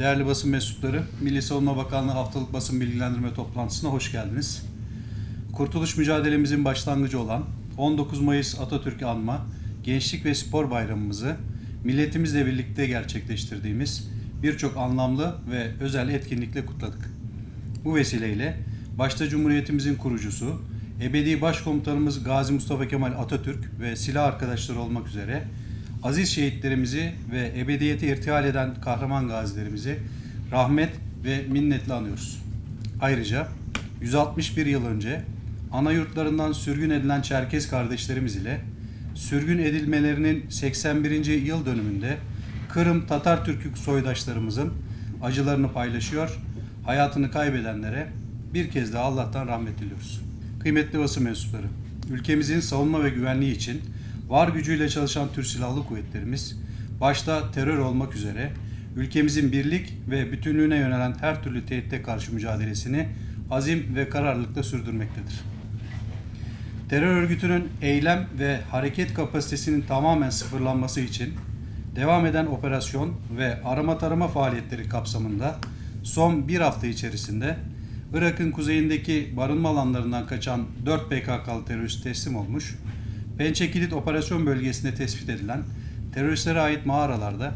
Değerli basın mensupları, Milli Savunma Bakanlığı haftalık basın bilgilendirme toplantısına hoş geldiniz. Kurtuluş mücadelemizin başlangıcı olan 19 Mayıs Atatürk Anma Gençlik ve Spor Bayramımızı milletimizle birlikte gerçekleştirdiğimiz birçok anlamlı ve özel etkinlikle kutladık. Bu vesileyle başta Cumhuriyetimizin kurucusu, ebedi başkomutanımız Gazi Mustafa Kemal Atatürk ve silah arkadaşları olmak üzere aziz şehitlerimizi ve ebediyete irtihal eden kahraman gazilerimizi rahmet ve minnetle anıyoruz. Ayrıca 161 yıl önce ana yurtlarından sürgün edilen Çerkez kardeşlerimiz ile sürgün edilmelerinin 81. yıl dönümünde Kırım Tatar Türkük soydaşlarımızın acılarını paylaşıyor, hayatını kaybedenlere bir kez daha Allah'tan rahmet diliyoruz. Kıymetli basın mensupları, ülkemizin savunma ve güvenliği için var gücüyle çalışan Türk Silahlı Kuvvetlerimiz, başta terör olmak üzere ülkemizin birlik ve bütünlüğüne yönelen her türlü tehditte karşı mücadelesini azim ve kararlılıkla sürdürmektedir. Terör örgütünün eylem ve hareket kapasitesinin tamamen sıfırlanması için devam eden operasyon ve arama tarama faaliyetleri kapsamında son bir hafta içerisinde Irak'ın kuzeyindeki barınma alanlarından kaçan 4 PKK'lı terörist teslim olmuş, Pençe Kilit Operasyon Bölgesi'nde tespit edilen teröristlere ait mağaralarda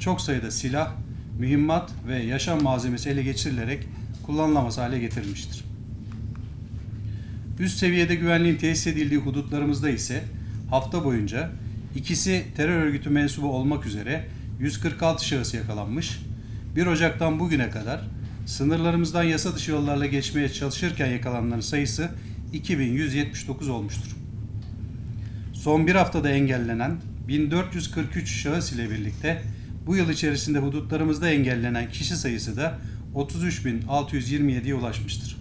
çok sayıda silah, mühimmat ve yaşam malzemesi ele geçirilerek kullanılamaz hale getirilmiştir. Üst seviyede güvenliğin tesis edildiği hudutlarımızda ise hafta boyunca ikisi terör örgütü mensubu olmak üzere 146 şahıs yakalanmış. 1 Ocak'tan bugüne kadar sınırlarımızdan yasa dışı yollarla geçmeye çalışırken yakalananların sayısı 2179 olmuştur. Son bir haftada engellenen 1443 şahıs ile birlikte bu yıl içerisinde hudutlarımızda engellenen kişi sayısı da 33.627'ye ulaşmıştır.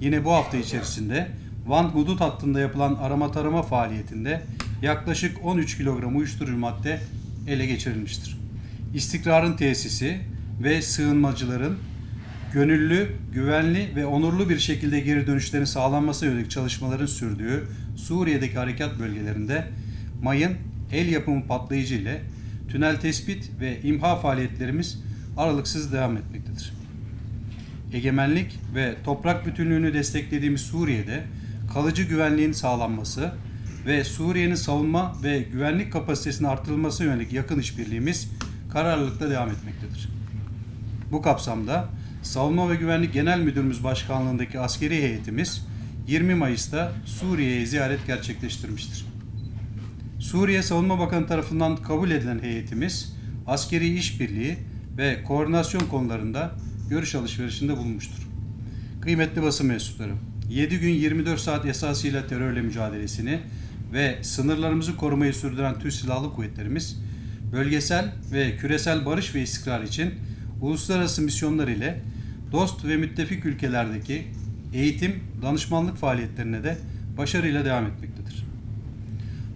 Yine bu hafta içerisinde Van hudut hattında yapılan arama tarama faaliyetinde yaklaşık 13 kilogram uyuşturucu madde ele geçirilmiştir. İstikrarın tesisi ve sığınmacıların gönüllü, güvenli ve onurlu bir şekilde geri dönüşlerin sağlanması yönelik çalışmaların sürdüğü Suriye'deki harekat bölgelerinde mayın el yapımı patlayıcı ile tünel tespit ve imha faaliyetlerimiz aralıksız devam etmektedir. Egemenlik ve toprak bütünlüğünü desteklediğimiz Suriye'de kalıcı güvenliğin sağlanması ve Suriye'nin savunma ve güvenlik kapasitesinin artırılması yönelik yakın işbirliğimiz kararlılıkla devam etmektedir. Bu kapsamda Savunma ve Güvenlik Genel Müdürümüz Başkanlığındaki askeri heyetimiz 20 Mayıs'ta Suriye'ye ziyaret gerçekleştirmiştir. Suriye Savunma Bakanı tarafından kabul edilen heyetimiz askeri işbirliği ve koordinasyon konularında görüş alışverişinde bulunmuştur. Kıymetli basın mensupları, 7 gün 24 saat esasıyla terörle mücadelesini ve sınırlarımızı korumayı sürdüren Türk Silahlı Kuvvetlerimiz, bölgesel ve küresel barış ve istikrar için uluslararası misyonlar ile dost ve müttefik ülkelerdeki eğitim, danışmanlık faaliyetlerine de başarıyla devam etmektedir.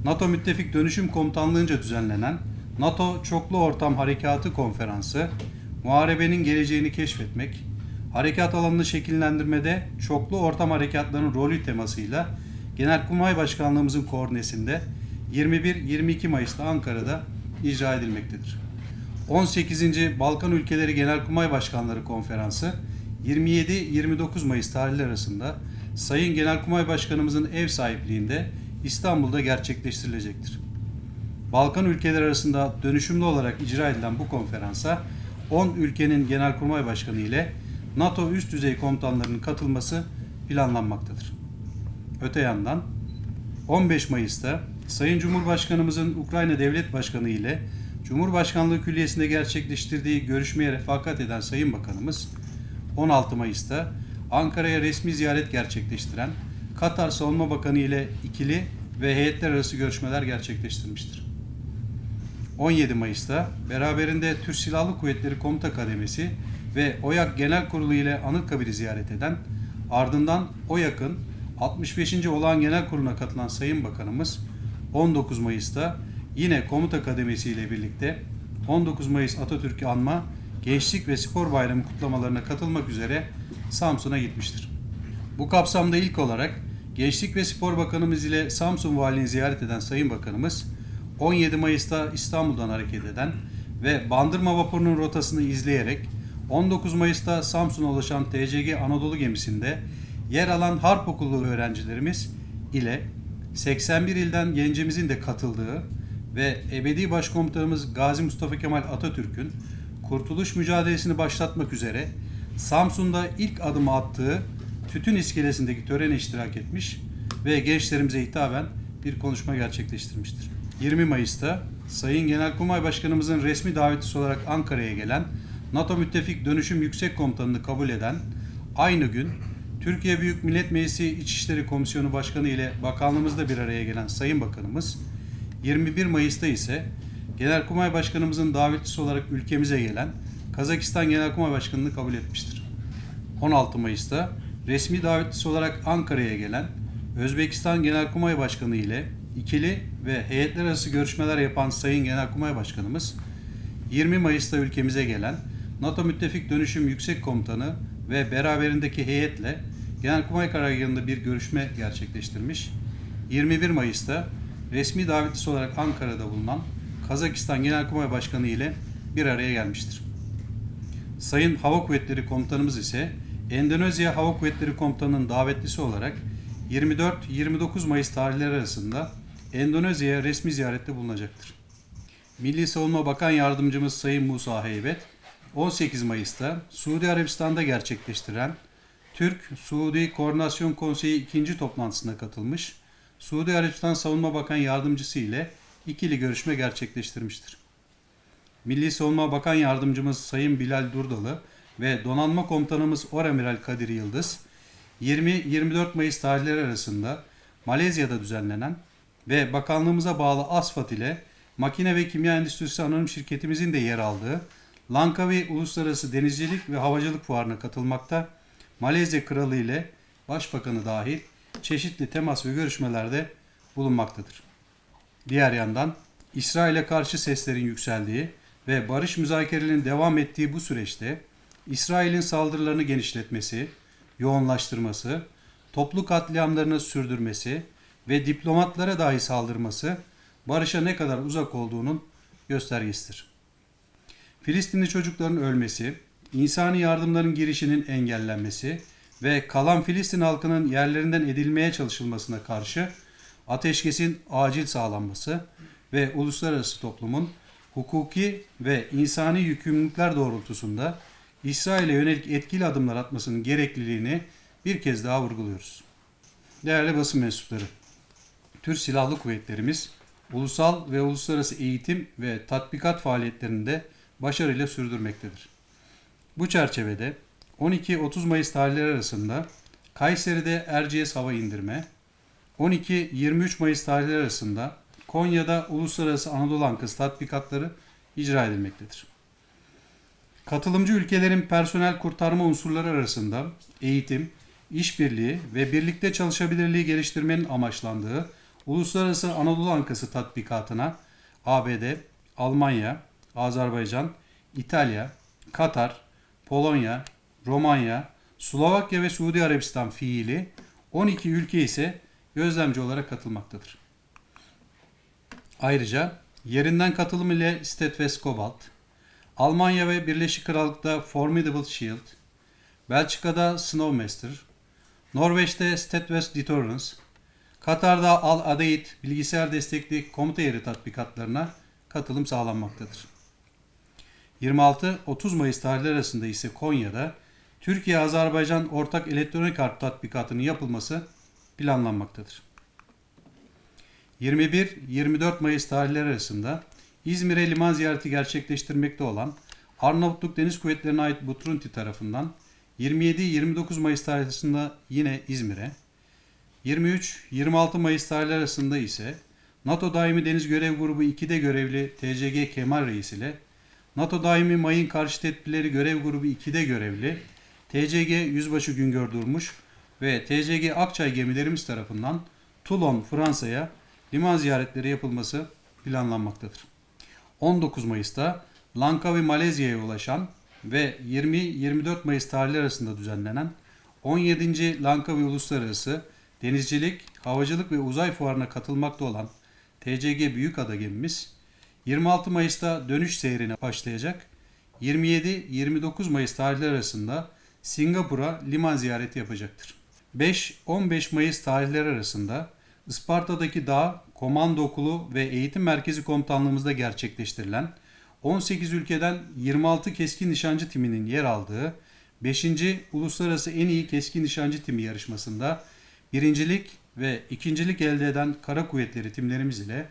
NATO Müttefik Dönüşüm Komutanlığı'nca düzenlenen NATO Çoklu Ortam Harekatı Konferansı, muharebenin geleceğini keşfetmek, harekat alanını şekillendirmede çoklu ortam harekatlarının rolü temasıyla Genelkurmay Başkanlığımızın koordinesinde 21-22 Mayıs'ta Ankara'da icra edilmektedir. 18. Balkan Ülkeleri Genelkurmay Başkanları Konferansı 27-29 Mayıs tarihleri arasında Sayın Genelkurmay Başkanımızın ev sahipliğinde İstanbul'da gerçekleştirilecektir. Balkan ülkeleri arasında dönüşümlü olarak icra edilen bu konferansa 10 ülkenin genelkurmay başkanı ile NATO üst düzey komutanlarının katılması planlanmaktadır. Öte yandan 15 Mayıs'ta Sayın Cumhurbaşkanımızın Ukrayna Devlet Başkanı ile Cumhurbaşkanlığı Külliyesi'nde gerçekleştirdiği görüşmeye refakat eden Sayın Bakanımız 16 Mayıs'ta Ankara'ya resmi ziyaret gerçekleştiren Katar Savunma Bakanı ile ikili ve heyetler arası görüşmeler gerçekleştirmiştir. 17 Mayıs'ta beraberinde Türk Silahlı Kuvvetleri Komuta Kademesi ve OYAK Genel Kurulu ile Anıtkabir'i ziyaret eden, ardından OYAK'ın 65. Olağan Genel Kurulu'na katılan Sayın Bakanımız 19 Mayıs'ta yine Komuta Kademesi ile birlikte 19 Mayıs Atatürk'ü anma Gençlik ve Spor Bayramı kutlamalarına katılmak üzere Samsun'a gitmiştir. Bu kapsamda ilk olarak Gençlik ve Spor Bakanımız ile Samsun Valiliğini ziyaret eden Sayın Bakanımız 17 Mayıs'ta İstanbul'dan hareket eden ve Bandırma vapurunun rotasını izleyerek 19 Mayıs'ta Samsun'a ulaşan TCG Anadolu gemisinde yer alan Harp Okulu öğrencilerimiz ile 81 ilden gencimizin de katıldığı ve ebedi başkomutanımız Gazi Mustafa Kemal Atatürk'ün kurtuluş mücadelesini başlatmak üzere Samsun'da ilk adımı attığı tütün iskelesindeki törene iştirak etmiş ve gençlerimize hitaben bir konuşma gerçekleştirmiştir. 20 Mayıs'ta Sayın Genelkurmay Başkanımızın resmi davetlisi olarak Ankara'ya gelen NATO Müttefik Dönüşüm Yüksek Komutanını kabul eden aynı gün Türkiye Büyük Millet Meclisi İçişleri Komisyonu Başkanı ile bakanlığımızda bir araya gelen Sayın Bakanımız 21 Mayıs'ta ise Genelkurmay Başkanımızın davetlisi olarak ülkemize gelen Kazakistan Genelkurmay Başkanı'nı kabul etmiştir. 16 Mayıs'ta resmi davetlisi olarak Ankara'ya gelen Özbekistan Genelkurmay Başkanı ile ikili ve heyetler arası görüşmeler yapan Sayın Genelkurmay Başkanımız 20 Mayıs'ta ülkemize gelen NATO Müttefik Dönüşüm Yüksek Komutanı ve beraberindeki heyetle Genelkurmay Karargahı'nda bir görüşme gerçekleştirmiş. 21 Mayıs'ta resmi davetlisi olarak Ankara'da bulunan Kazakistan Genelkurmay Başkanı ile bir araya gelmiştir. Sayın Hava Kuvvetleri Komutanımız ise Endonezya Hava Kuvvetleri Komutanı'nın davetlisi olarak 24-29 Mayıs tarihleri arasında Endonezya'ya resmi ziyarette bulunacaktır. Milli Savunma Bakan Yardımcımız Sayın Musa Heybet, 18 Mayıs'ta Suudi Arabistan'da gerçekleştirilen Türk-Suudi Koordinasyon Konseyi ikinci toplantısına katılmış, Suudi Arabistan Savunma Bakan Yardımcısı ile ikili görüşme gerçekleştirmiştir. Milli Savunma Bakan Yardımcımız Sayın Bilal Durdalı ve Donanma Komutanımız Oramiral Kadir Yıldız, 20-24 Mayıs tarihleri arasında Malezya'da düzenlenen ve bakanlığımıza bağlı ASFAT ile Makine ve Kimya Endüstrisi Anonim Şirketimizin de yer aldığı Langkawi Uluslararası Denizcilik ve Havacılık Fuarı'na katılmakta, Malezya Kralı ile Başbakanı dahil çeşitli temas ve görüşmelerde bulunmaktadır. Diğer yandan İsrail'e karşı seslerin yükseldiği ve barış müzakerelerinin devam ettiği bu süreçte İsrail'in saldırılarını genişletmesi, yoğunlaştırması, toplu katliamlarını sürdürmesi ve diplomatlara dahi saldırması barışa ne kadar uzak olduğunun göstergesidir. Filistinli çocukların ölmesi, insani yardımların girişinin engellenmesi ve kalan Filistin halkının yerlerinden edilmeye çalışılmasına karşı ateşkesin acil sağlanması ve uluslararası toplumun hukuki ve insani yükümlülükler doğrultusunda İsrail'e yönelik etkili adımlar atmasının gerekliliğini bir kez daha vurguluyoruz. Değerli basın mensupları, Türk Silahlı Kuvvetlerimiz ulusal ve uluslararası eğitim ve tatbikat faaliyetlerini de başarıyla sürdürmektedir. Bu çerçevede 12-30 Mayıs tarihleri arasında Kayseri'de Erciyes hava indirme, 12-23 Mayıs tarihleri arasında Konya'da Uluslararası Anadolu Ankası tatbikatları icra edilmektedir. Katılımcı ülkelerin personel kurtarma unsurları arasında eğitim, işbirliği ve birlikte çalışabilirliği geliştirmenin amaçlandığı Uluslararası Anadolu Ankası tatbikatına ABD, Almanya, Azerbaycan, İtalya, Katar, Polonya, Romanya, Slovakya ve Suudi Arabistan fiili 12 ülke ise gözlemci olarak katılmaktadır. Ayrıca yerinden katılım ile Steadfast Cobalt, Almanya ve Birleşik Krallık'ta Formidable Shield, Belçika'da Snowmaster, Norveç'te Steadfast Deterrence, Katar'da Al Adaid bilgisayar destekli komuta yeri tatbikatlarına katılım sağlanmaktadır. 26-30 Mayıs tarihleri arasında ise Konya'da Türkiye-Azerbaycan ortak elektronik harp tatbikatının yapılması planlanmaktadır. 21-24 Mayıs tarihleri arasında İzmir'e liman ziyareti gerçekleştirmekte olan Arnavutluk Deniz Kuvvetleri'ne ait Butrunti tarafından 27-29 Mayıs tarihinde yine İzmir'e, 23-26 Mayıs tarihleri arasında ise NATO Daimi Deniz Görev Grubu 2'de görevli TCG Kemal Reis ile NATO Daimi Mayın Karşı Tedbirleri Görev Grubu 2'de görevli TCG Yüzbaşı Güngör Durmuş ve TCG Akçay gemilerimiz tarafından Toulon, Fransa'ya liman ziyaretleri yapılması planlanmaktadır. 19 Mayıs'ta Langkawi Malezya'ya ulaşan ve 20-24 Mayıs tarihleri arasında düzenlenen 17. Langkawi Uluslararası Denizcilik, Havacılık ve Uzay Fuarı'na katılmakta olan TCG Büyükada gemimiz 26 Mayıs'ta dönüş seyrine başlayacak. 27-29 Mayıs tarihleri arasında Singapur'a liman ziyareti yapacaktır. 5-15 Mayıs tarihleri arasında Isparta'daki dağ komando okulu ve eğitim merkezi komutanlığımızda gerçekleştirilen 18 ülkeden 26 keskin nişancı timinin yer aldığı 5. Uluslararası En İyi Keskin Nişancı Timi yarışmasında birincilik ve ikincilik elde eden Kara Kuvvetleri timlerimiz ile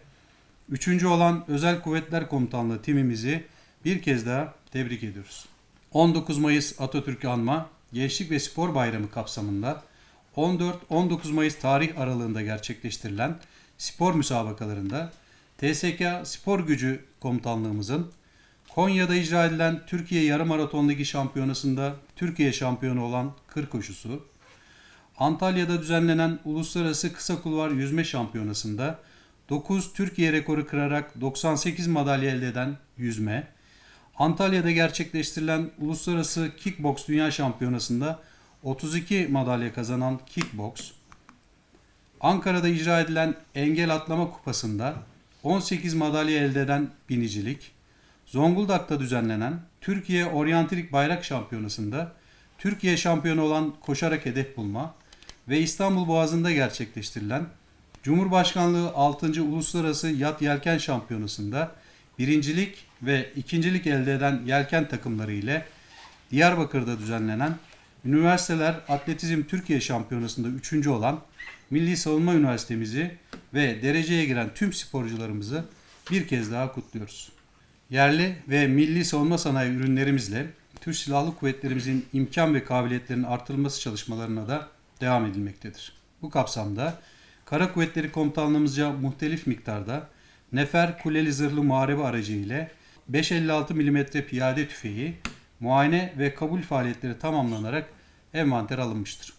üçüncü olan Özel Kuvvetler Komutanlığı timimizi bir kez daha tebrik ediyoruz. 19 Mayıs Atatürk'ü anma Gençlik ve Spor Bayramı kapsamında 14-19 Mayıs tarih aralığında gerçekleştirilen spor müsabakalarında TSK Spor Gücü Komutanlığımızın Konya'da icra edilen Türkiye Yarım Maraton Ligi şampiyonasında Türkiye şampiyonu olan kır koşusu, Antalya'da düzenlenen Uluslararası Kısa Kulvar Yüzme Şampiyonası'nda 9 Türkiye rekoru kırarak 98 madalya elde eden yüzme, Antalya'da gerçekleştirilen Uluslararası Kickbox Dünya Şampiyonası'nda 32 madalya kazanan kickbox, Ankara'da icra edilen Engel Atlama Kupası'nda 18 madalya elde eden binicilik, Zonguldak'ta düzenlenen Türkiye Oryantilik Bayrak Şampiyonası'nda Türkiye şampiyonu olan koşarak hedef bulma ve İstanbul Boğazı'nda gerçekleştirilen Cumhurbaşkanlığı 6. Uluslararası Yat Yelken Şampiyonası'nda birincilik ve ikincilik elde eden yelken takımları ile Diyarbakır'da düzenlenen Üniversiteler Atletizm Türkiye Şampiyonası'nda üçüncü olan Milli Savunma Üniversitemizi ve dereceye giren tüm sporcularımızı bir kez daha kutluyoruz. Yerli ve milli savunma sanayi ürünlerimizle Türk Silahlı Kuvvetlerimizin imkan ve kabiliyetlerinin artırılması çalışmalarına da devam edilmektedir. Bu kapsamda Kara Kuvvetleri Komutanlığımızca muhtelif miktarda Nefer Kuleli Zırhlı Muharebe Aracı ile 5.56 mm piyade tüfeği muayene ve kabul faaliyetleri tamamlanarak envanter alınmıştır.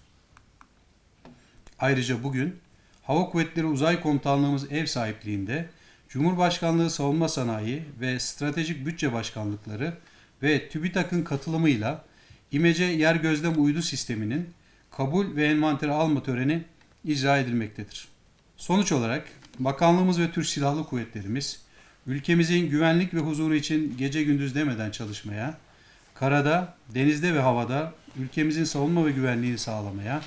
Ayrıca bugün Hava Kuvvetleri Uzay Komutanlığımız ev sahipliğinde Cumhurbaşkanlığı Savunma Sanayi ve Stratejik Bütçe Başkanlıkları ve TÜBİTAK'ın katılımıyla İmece Yer Gözlem Uydu Sistemi'nin kabul ve envantere alma töreni icra edilmektedir. Sonuç olarak bakanlığımız ve Türk Silahlı Kuvvetlerimiz ülkemizin güvenlik ve huzuru için gece gündüz demeden çalışmaya, karada, denizde ve havada ülkemizin savunma ve güvenliğini sağlamaya,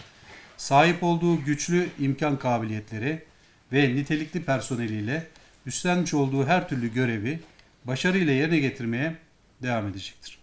sahip olduğu güçlü imkan kabiliyetleri ve nitelikli personeliyle üstlenmiş olduğu her türlü görevi başarıyla yerine getirmeye devam edecektir.